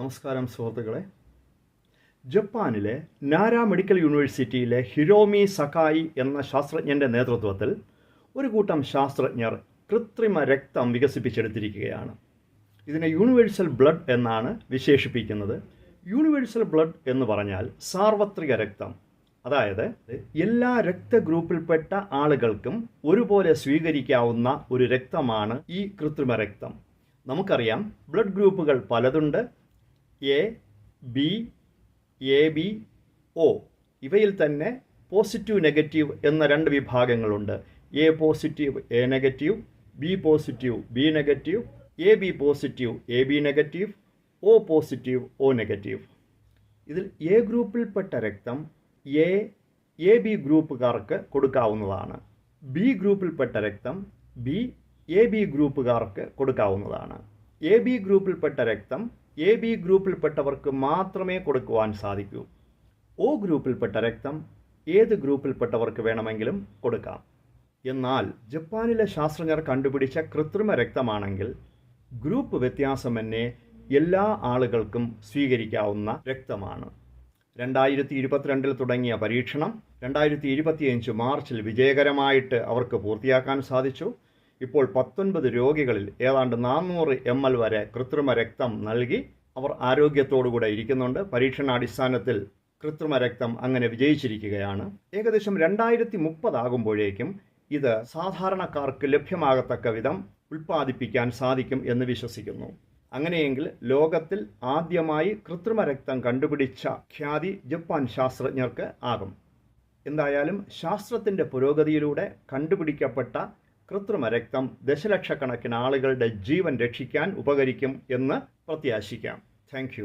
നമസ്കാരം സുഹൃത്തുക്കളെ. ജപ്പാനിലെ നാര മെഡിക്കൽ യൂണിവേഴ്സിറ്റിയിലെ ഹിരോമി സക്കായി എന്ന ശാസ്ത്രജ്ഞന്റെ നേതൃത്വത്തിൽ ഒരു കൂട്ടം ശാസ്ത്രജ്ഞർ കൃത്രിമ രക്തം വികസിപ്പിച്ചെടുത്തിരിക്കുകയാണ്. ഇതിനെ യൂണിവേഴ്സൽ ബ്ലഡ് എന്നാണ് വിശേഷിപ്പിക്കുന്നത്. യൂണിവേഴ്സൽ ബ്ലഡ് എന്ന് പറഞ്ഞാൽ സാർവത്രിക രക്തം. അതായത് എല്ലാ രക്തഗ്രൂപ്പിൽപ്പെട്ട ആളുകൾക്കും ഒരുപോലെ സ്വീകരിക്കാവുന്ന ഒരു രക്തമാണ് ഈ കൃത്രിമ രക്തം. നമുക്കറിയാം ബ്ലഡ് ഗ്രൂപ്പുകൾ പലതുണ്ട് A B A B O ഇവയിൽ തന്നെ പോസിറ്റീവ് നെഗറ്റീവ് എന്ന രണ്ട് വിഭാഗങ്ങളുണ്ട്. A positive A negative B positive B negative A B positive A B negative O positive O negative ഇതിൽ എ ഗ്രൂപ്പിൽപ്പെട്ട രക്തം എ എ ബി ഗ്രൂപ്പുകാർക്ക് കൊടുക്കാവുന്നതാണ്. ബി ഗ്രൂപ്പിൽപ്പെട്ട രക്തം ബി എ ബി ഗ്രൂപ്പുകാർക്ക് കൊടുക്കാവുന്നതാണ്. എ ബി ഗ്രൂപ്പിൽപ്പെട്ട രക്തം എ ബി ഗ്രൂപ്പിൽപ്പെട്ടവർക്ക് മാത്രമേ കൊടുക്കുവാൻ സാധിക്കൂ. ഒ ഗ്രൂപ്പിൽപ്പെട്ട രക്തം ഏത് ഗ്രൂപ്പിൽപ്പെട്ടവർക്ക് വേണമെങ്കിലും കൊടുക്കാം. എന്നാൽ ജപ്പാനിലെ ശാസ്ത്രജ്ഞർ കണ്ടുപിടിച്ച കൃത്രിമ രക്തമാണെങ്കിൽ ഗ്രൂപ്പ് വ്യത്യാസമെന്നെ എല്ലാ ആളുകൾക്കും സ്വീകരിക്കാവുന്ന രക്തമാണ്. രണ്ടായിരത്തി ഇരുപത്തിരണ്ടിൽ തുടങ്ങിയ പരീക്ഷണം രണ്ടായിരത്തി ഇരുപത്തിയഞ്ച് മാർച്ചിൽ വിജയകരമായിട്ട് അവർക്ക് പൂർത്തിയാക്കാൻ സാധിച്ചു. ഇപ്പോൾ പത്തൊൻപത് രോഗികളിൽ ഏതാണ്ട് നാനൂറ് എം എൽ വരെ കൃത്രിമ രക്തം നൽകി അവർ ആരോഗ്യത്തോടുകൂടെ ഇരിക്കുന്നുണ്ട്. പരീക്ഷണാടിസ്ഥാനത്തിൽ കൃത്രിമ രക്തം അങ്ങനെ വിജയിച്ചിരിക്കുകയാണ്. ഏകദേശം രണ്ടായിരത്തി മുപ്പതാകുമ്പോഴേക്കും ഇത് സാധാരണക്കാർക്ക് ലഭ്യമാകത്തക്ക വിധം ഉൽപ്പാദിപ്പിക്കാൻ സാധിക്കും എന്ന് വിശ്വസിക്കുന്നു. അങ്ങനെയെങ്കിൽ ലോകത്തിൽ ആദ്യമായി കൃത്രിമ രക്തം കണ്ടുപിടിച്ച ഖ്യാതി ജപ്പാൻ ശാസ്ത്രജ്ഞർക്ക് ആകും. എന്തായാലും ശാസ്ത്രത്തിന്റെ പുരോഗതിയിലൂടെ കണ്ടുപിടിക്കപ്പെട്ട കൃത്രിമ രക്തം ദശലക്ഷക്കണക്കിന് ആളുകളുടെ ജീവൻ രക്ഷിക്കാൻ ഉപകരിക്കും എന്ന് പ്രത്യാശിക്കാം. താങ്ക്